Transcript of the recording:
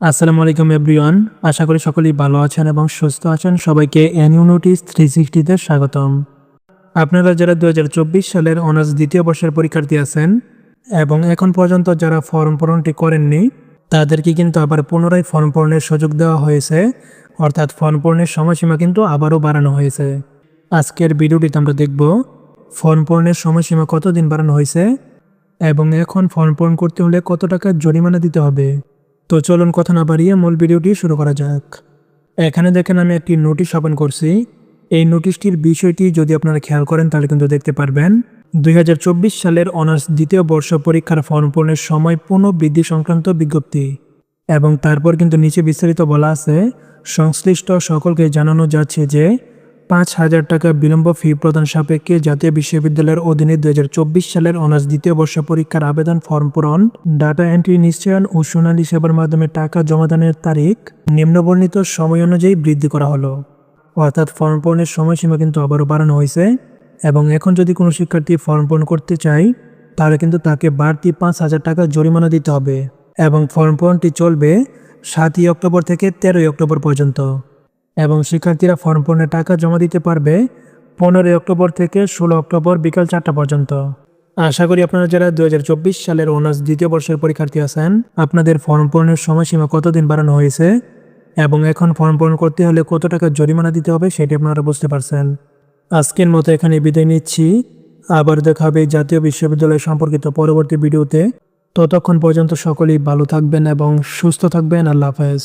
আসসালামু আলাইকুম এভরিওয়ান। আশা করি সকলেই ভালো আছেন এবং সুস্থ আছেন। সবাইকে এনইউ নোটিস থ্রি সিক্সটিতে স্বাগতম। আপনারা যারা দু হাজার চব্বিশ সালের অনার্স দ্বিতীয় বর্ষের পরীক্ষার্থী আছেন এবং এখন পর্যন্ত যারা ফর্ম পূরণটি করেননি, তাদেরকে কিন্তু আবার পুনরায় ফর্ম পূরণের সুযোগ দেওয়া হয়েছে। অর্থাৎ ফর্ম পূরণের সময়সীমা কিন্তু আবারও বাড়ানো হয়েছে। আজকের ভিডিওটিতে আমরা দেখব ফর্ম পূরণের সময়সীমা কতদিন বাড়ানো হয়েছে এবং এখন ফর্ম পূরণ করতে হলে কত টাকা জরিমানা দিতে হবে। তো চলুন কথা না বাড়িয়ে মূল ভিডিওটি শুরু করা যাক। এখানে দেখেন আমি একটি নোটিশ ওপেন করছি। এই নোটিশটির বিষয়টি যদি আপনারা খেয়াল করেন, তাহলে কিন্তু দেখতে পারবেন। দুই হাজার চব্বিশ সালের অনার্স দ্বিতীয় বর্ষ পরীক্ষার ফর্ম পূরণের সময় পুনঃ বৃদ্ধি সংক্রান্ত বিজ্ঞপ্তি এবং তারপর কিন্তু নিচে বিস্তারিত বলা আছে। সংশ্লিষ্ট সকলকে জানানো যাচ্ছে যে পাঁচ হাজার টাকা বিলম্ব ফি প্রদান সাপেক্ষে জাতীয় বিশ্ববিদ্যালয়ের অধীনে দু হাজার চব্বিশ সালের অনার্স দ্বিতীয় বর্ষ পরীক্ষার আবেদন ফর্ম পূরণ। ডাটা এন্ট্রি নিশ্চয়ন ও সোনালী সেবার মাধ্যমে টাকা জমাদানের তারিখ নিম্নবর্ণিত সময় অনুযায়ী বৃদ্ধি করা হলো। অর্থাৎ ফর্ম পূরণের সময়সীমা কিন্তু আবারও বাড়ানো হয়েছে এবং এখন যদি কোনো শিক্ষার্থী ফর্ম পূরণ করতে চায়, তাহলে কিন্তু তাকে বাড়তি পাঁচ হাজার টাকা জরিমানা দিতে হবে এবং ফর্ম পূরণটি চলবে সাতই অক্টোবর থেকে তেরোই অক্টোবর পর্যন্ত। এবং শিক্ষার্থীরা ফর্ম পূরণের টাকা জমা দিতে পারবে পনেরোই অক্টোবর থেকে ষোলো অক্টোবর বিকাল চারটা পর্যন্ত। আশা করি আপনারা যারা দু হাজার চব্বিশ সালের অনার্স দ্বিতীয় বর্ষের পরীক্ষার্থী আছেন, আপনাদের ফর্ম পূরণের সময়সীমা কতদিন বাড়ানো হয়েছে এবং এখন ফর্ম পূরণ করতে হলে কত টাকা জরিমানা দিতে হবে সেটি আপনারা বুঝতে পারছেন। আজকের মতো এখানে বিদায় নিচ্ছি। আবার দেখা হবে জাতীয় বিশ্ববিদ্যালয় সম্পর্কিত পরবর্তী ভিডিওতে। ততক্ষণ পর্যন্ত সকলেই ভালো থাকবেন এবং সুস্থ থাকবেন। আল্লাহ হাফেজ।